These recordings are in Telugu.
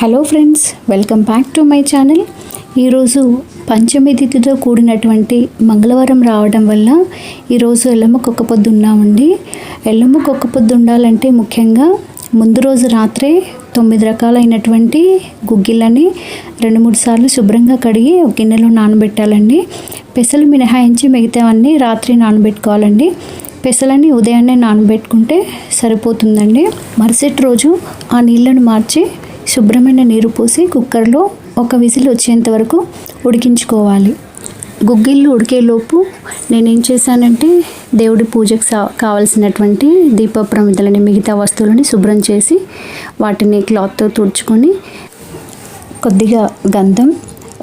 Hello friends welcome back to my channel. ఈరోజు పంచమి తిథితో కూడినటువంటి మంగళవారం రావడం వల్ల ఈరోజు ఎల్లమ్మ కుక్క పొద్దు ఉన్నామండి. ఎల్లమ్మ కుక్క పొద్దు ఉండాలంటే ముఖ్యంగా ముందు రోజు రాత్రే తొమ్మిది రకాలైనటువంటి గుగ్గిళ్ళని రెండు మూడు సార్లు శుభ్రంగా కడిగి ఒక గిన్నెలో నానబెట్టాలండి. పెసలు మినహాయించి మిగతావన్నీ రాత్రి నానబెట్టుకోవాలండి. పెసలని ఉదయాన్నే నానబెట్టుకుంటే సరిపోతుందండి. మరుసటి రోజు ఆ నీళ్ళను మార్చి శుభ్రమైన నీరు పోసి కుక్కర్లో ఒక విజిల్ వచ్చేంత వరకు ఉడికించుకోవాలి. గుగ్గిళ్ళు ఉడికేలోపు నేనేం చేశానంటే దేవుడి పూజకు సా- కావలసినటువంటి దీప ప్రమిదలని మిగతా వస్తువులని శుభ్రం చేసి వాటిని క్లాత్తో తుడుచుకొని కొద్దిగా గంధం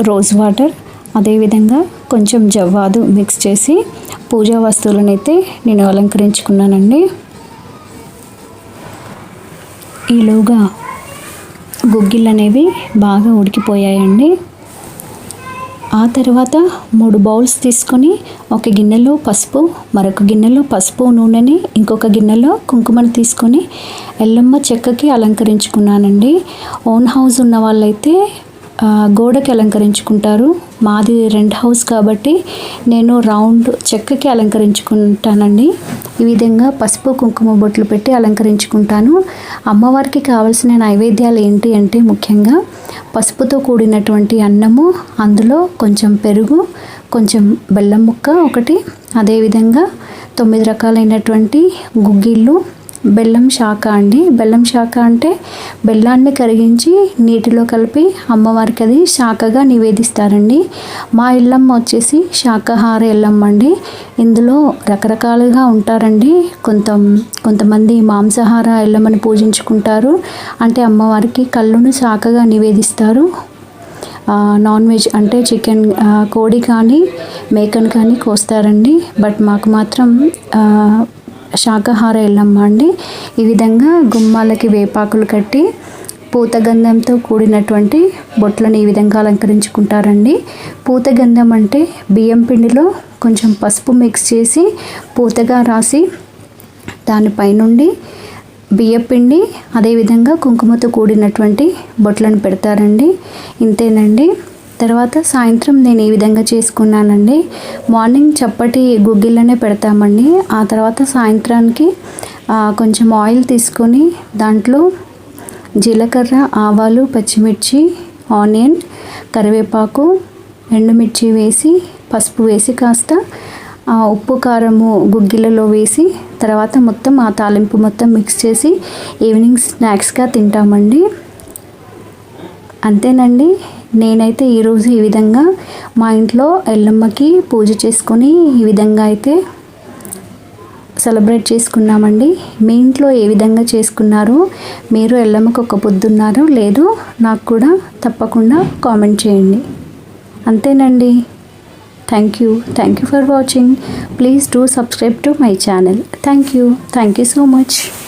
రోజ్ వాటర్ అదేవిధంగా కొంచెం జవ్వాదు మిక్స్ చేసి పూజా వస్తువులను అయితే నేను అలంకరించుకున్నానండి. ఈలోగా గుగ్గిళ్ళు అనేవి బాగా ఉడికిపోయాయండి. ఆ తర్వాత మూడు బౌల్స్ తీసుకొని ఒక గిన్నెలో పసుపు మరొక గిన్నెలో పసుపు నూనెని ఇంకొక గిన్నెలో కుంకుమని తీసుకొని ఎల్లమ్మ చెక్కకి అలంకరించుకున్నానండి. ఓన్ హౌస్ ఉన్న వాళ్ళైతే గోడకి అలంకరించుకుంటారు. మాది రెంట్ హౌస్ కాబట్టి నేను రౌండ్ చెక్కకి అలంకరించుకుంటానండి. ఈ విధంగా పసుపు కుంకుమ బొట్లు పెట్టి అలంకరించుకుంటాను. అమ్మవారికి కావలసిన నైవేద్యాలు ఏంటి అంటే ముఖ్యంగా పసుపుతో కూడినటువంటి అన్నము అందులో కొంచెం పెరుగు కొంచెం బెల్లం ముక్క ఒకటి అదేవిధంగా తొమ్మిది రకాలైనటువంటి గుగ్గిళ్ళు బెల్లం శాఖ అండి. బెల్లం శాఖ అంటే బెల్లాన్ని కరిగించి నీటిలో కలిపి అమ్మవారికి అది శాఖగా నివేదిస్తారండి. మా ఇల్లమ్మ వచ్చేసి శాకాహార ఇల్లమ్మ అండి. ఇందులో రకరకాలుగా ఉంటారండి. కొంత కొంతమంది మాంసాహార ఇల్లమ్మని పూజించుకుంటారు. అంటే అమ్మవారికి కళ్ళును శాఖగా నివేదిస్తారు. నాన్ వెజ్ అంటే చికెన్ కోడి కానీ మేకను కానీ కోస్తారండి. బట్ మాకు మాత్రం శాకాహార ఎల్లమ్మ అండి. ఈ విధంగా గుమ్మాలకి వేపాకులు కట్టి పూతగంధంతో కూడినటువంటి బొట్లను ఈ విధంగా అలంకరించుకుంటారండి. పూతగంధం అంటే బియ్యం పిండిలో కొంచెం పసుపు మిక్స్ చేసి పూతగా రాసి దానిపైనుండి బియ్యపిండి అదేవిధంగా కుంకుమతో కూడినటువంటి బొట్లను పెడతారండి. ఇంతేనండి. తర్వాత సాయంత్రం నేను ఈ విధంగా చేసుకున్నానండి మార్నింగ్ చప్పటి గుగ్గిళ్ళనే పెడతామండి. ఆ తర్వాత సాయంత్రానికి కొంచెం ఆయిల్ తీసుకొని దాంట్లో జీలకర్ర ఆవాలు పచ్చిమిర్చి ఆనియన్ కరివేపాకు ఎండుమిర్చి వేసి పసుపు వేసి కాస్త ఉప్పు కారము గుగ్గిలలో వేసి తర్వాత మొత్తం ఆ తాలింపు మొత్తం మిక్స్ చేసి ఈవినింగ్ స్నాక్స్గా తింటామండి. అంతేనండి. నేనైతే ఈరోజు ఈ విధంగా మా ఇంట్లో ఎల్లమ్మకి పూజ చేసుకొని ఈ విధంగా అయితే సెలబ్రేట్ చేసుకున్నామండి. మీ ఇంట్లో ఏ విధంగా చేసుకున్నారో? మీరు ఎల్లమ్మకు ఒక పొద్దున్నారో లేదో నాకు కూడా తప్పకుండా కామెంట్ చేయండి. అంతేనండి. Thank you. Thank you for watching. Please do subscribe to my channel. Thank you. Thank you so much.